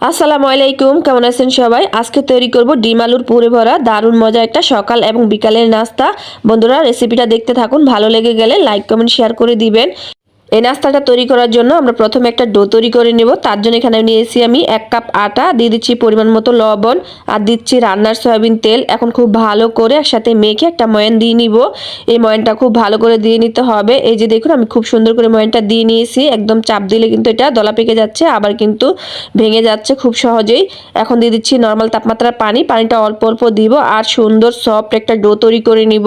আসসালামু আলাইকুম, কেমন আছেন সবাই? আজকে তৈরি করব ডিম আলুর পুরে ভরা, দারুণ মজা একটা সকাল এবং বিকালের নাস্তা। বন্ধুরা রেসিপিটা দেখতে থাকুন, ভালো লেগে গেলে লাইক কমেন্ট শেয়ার করে দিবেন। এই নাস্তাটা তৈরি করার জন্য আমরা প্রথমে একটা ডো তৈরি করে নেব। তার জন্য এখানে নিয়েছি আমি এক কাপ আটা, দিয়ে দিচ্ছি পরিমাণ মতো লবণ আর দিচ্ছি রান্নার সয়াবিন তেল। এখন খুব ভালো করে একসাথে মেখে একটা ময়ান দিয়ে নিব। এই ময়ানটা খুব ভালো করে দিয়ে নিতে হবে। এই যে দেখুন, আমি খুব সুন্দর করে ময়ানটা দিয়ে নিয়েছি। একদম চাপ দিলে কিন্তু এটা দলা পেকে যাচ্ছে, আবার কিন্তু ভেঙে যাচ্ছে খুব সহজেই। এখন দিয়ে দিচ্ছি নর্মাল তাপমাত্রার পানি। পানিটা অল্প অল্প দিব আর সুন্দর সফট একটা ডো তৈরি করে নিব।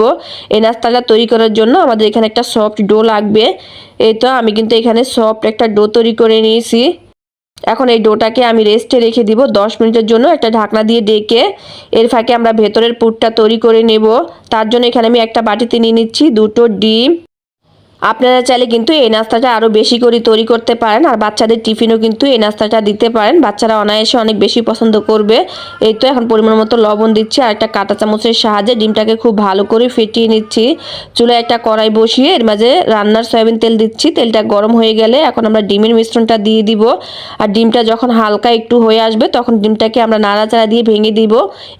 এই নাস্তাটা তৈরি করার জন্য আমাদের এখানে একটা সফট ডো লাগবে। এই তো আমি কিন্তু এখানে সফট একটা ডো তৈরি করে নিয়েছি। এখন এই ডোটাকে আমি রেস্টে রেখে দিব দশ মিনিটের জন্য একটা ঢাকনা দিয়ে ডেকে। এর ফাঁকে আমরা ভেতরের পুরটা তৈরি করে নেব। তার জন্য এখানে আমি একটা বাটিতে নিয়ে নিচ্ছি দুটো ডিম। আপনারা চাইলে কিন্তু এই নাস্তাটা আরও বেশি করে তৈরি করতে পারেন। আর বাচ্চাদের টিফিনও কিন্তু এই নাস্তাটা দিতে পারেন। বাচ্চারা অনায়াসে অনেক বেশি পছন্দ করবে। এই তো এখন পরিমাণ মতো লবণ দিচ্ছি আর একটা কাঁটা চামচের সাহায্যে ডিমটাকে খুব ভালো করে ফেটিয়ে নিচ্ছি। চুলায় একটা কড়াই বসিয়ে এর মাঝে রান্নার সয়াবিন তেল দিচ্ছি। তেলটা গরম হয়ে গেলে এখন আমরা ডিমের মিশ্রণটা দিয়ে দিব। আর ডিমটা যখন হালকা একটু হয়ে আসবে তখন ডিমটাকে আমরা নাড়াচাড়া দিয়ে ভেঙে দিব।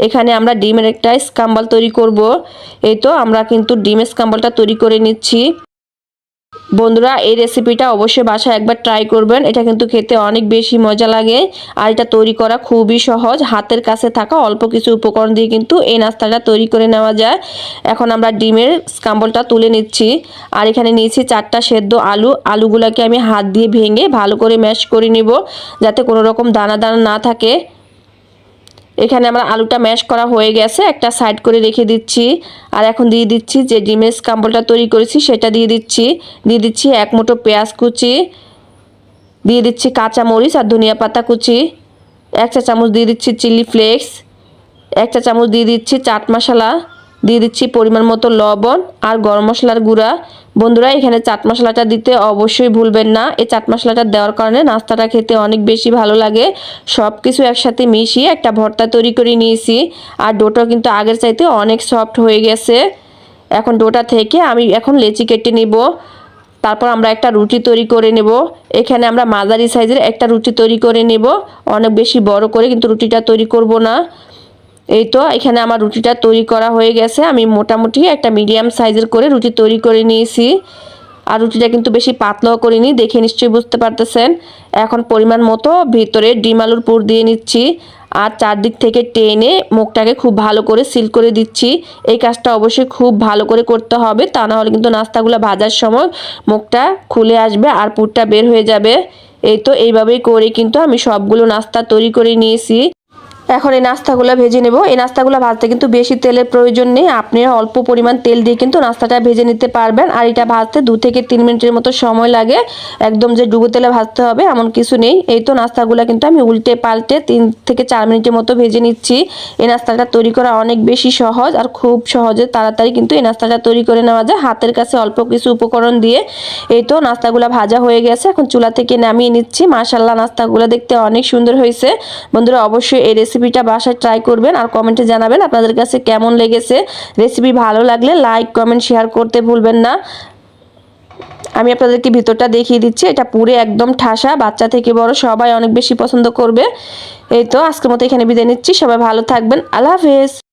এখানে আমরা ডিমের একটা স্কাম্বল তৈরি করব। এই তো আমরা কিন্তু ডিমের স্কাম্বলটা তৈরি করে নিচ্ছি। বন্ধুরা, এই রেসিপিটা অবশ্যই বাসায় একবার ট্রাই করবেন। এটা কিন্তু খেতে অনেক বেশি মজা লাগে আর এটা তৈরি করা খুবই সহজ। হাতের কাছে থাকা অল্প কিছু উপকরণ দিয়ে কিন্তু এই নাস্তাটা তৈরি করে নেওয়া যায়। এখন আমরা ডিমের স্কাম্বলটা তুলে নিচ্ছি। আর এখানে নিয়েছি চারটা সেদ্ধ আলু। আলুগুলোকে আমি হাত দিয়ে ভেঙে ভালো করে ম্যাশ করে নিব যাতে কোনো রকম দানা দানা না থাকে। এখানে আমার আলুটা ম্যাশ করা হয়ে গেছে, একটা সাইড করে রেখে দিচ্ছি। আর এখন দিয়ে দিচ্ছি যে ডিমের স্কাম্বলটা তৈরি করেছি, সেটা দিয়ে দিচ্ছি। দিয়ে দিচ্ছি এক মুঠো পেঁয়াজ কুচি, দিয়ে দিচ্ছি কাঁচা মরিচ আর ধনিয়া পাতা কুচি, এক চা চামচ দিয়ে দিচ্ছি চিলি ফ্লেক্স, এক চা চামচ দিয়ে দিচ্ছি চাট মশলা, দিয়ে দিচ্ছি পরিমাণ মতো লবণ আর গরম মশলার গুঁড়া। বন্ধুরা, এখানে চাট মশলাটা দিতে অবশ্যই ভুলবেন না। এই চাট মশলাটা দেওয়ার কারণে নাস্তাটা খেতে অনেক বেশি ভালো লাগে। সব কিছু একসাথে মিশিয়ে একটা ভর্তা তৈরি করে নিয়েছি। আর ডোটা কিন্তু আগের চাইতে অনেক সফট হয়ে গেছে। এখন ডোটা থেকে আমি এখন লেচি কেটে নিব। তারপর আমরা একটা রুটি তৈরি করে নেব। এখানে আমরা মাঝারি সাইজের একটা রুটি তৈরি করে নেব। অনেক বেশি বড় করে কিন্তু রুটিটা তৈরি করব না। এই তো, এখানে আমার রুটিটা তৈরি করা হয়ে গেছে। আমি মোটামুটি একটা মিডিয়াম সাইজের করে রুটি তৈরি করে নিয়েছি। আর রুটিটা কিন্তু বেশি পাতলাও করিনি, দেখে নিশ্চয়ই বুঝতে পারতেছেন। এখন পরিমাণ মতো ভিতরে ডিম আলুর পুর দিয়ে নিচ্ছি। আর চারদিক থেকে টেনে মুখটাকে খুব ভালো করে সিল করে দিচ্ছি। এই কাজটা অবশ্যই খুব ভালো করে করতে হবে, তা না হলে কিন্তু নাস্তাগুলো ভাজার সময় মুখটা খুলে আসবে আর পুরটা বের হয়ে যাবে। এই তো, এইভাবেই করে কিন্তু আমি সবগুলো নাস্তা তৈরি করে নিয়েছি। এখন এই নাস্তাগুলো ভেজে নেব। এই নাস্তাগুলো ভাজতে কিন্তু বেশি তেলের প্রয়োজন নেই। আপনি অল্প পরিমাণ তেল দিয়ে কিন্তু নাস্তাটা ভেজে নিতে পারবেন। আর এটা ভাজতে দু থেকে তিন মিনিটের মতো সময় লাগে। একদম যে ডুবো তেলে ভাজতে হবে এমন কিছু নেই। এই তো নাস্তাগুলো কিন্তু আমি উল্টে পাল্টে তিন থেকে চার মিনিটের মতো ভেজে নিচ্ছি। এই নাস্তাটা তৈরি করা অনেক বেশি সহজ আর খুব সহজে তাড়াতাড়ি কিন্তু এই নাস্তাটা তৈরি করে নেওয়া যায়। হাতের কাছে অল্প কিছু উপকরণ দিয়ে। এই তো নাস্তাগুলো ভাজা হয়ে গেছে। এখন চুলা থেকে নামিয়ে নিচ্ছি। মাসাল্লাহ নাস্তাগুলো দেখতে অনেক সুন্দর হয়েছে। বন্ধুরা, অবশ্যই এই রেসিপিটা বাসায় ট্রাই করবেন আর কমেন্টে জানাবেন আপনাদের কাছে কেমন লেগেছে। রেসিপি ভালো লাগলে লাইক কমেন্ট শেয়ার করতে ভুলবেন না। আমি আপনাদেরকে ভিতরটা দেখিয়ে দিচ্ছি, এটা পুরে একদম ঠাসা, বাচ্চা থেকে বড় সবাই অনেক বেশি পছন্দ করবে। এই তো, আজকের মতো এখানে বিদায় নিচ্ছি, সবাই ভালো থাকবেন, আল্লাহ হাফেজ।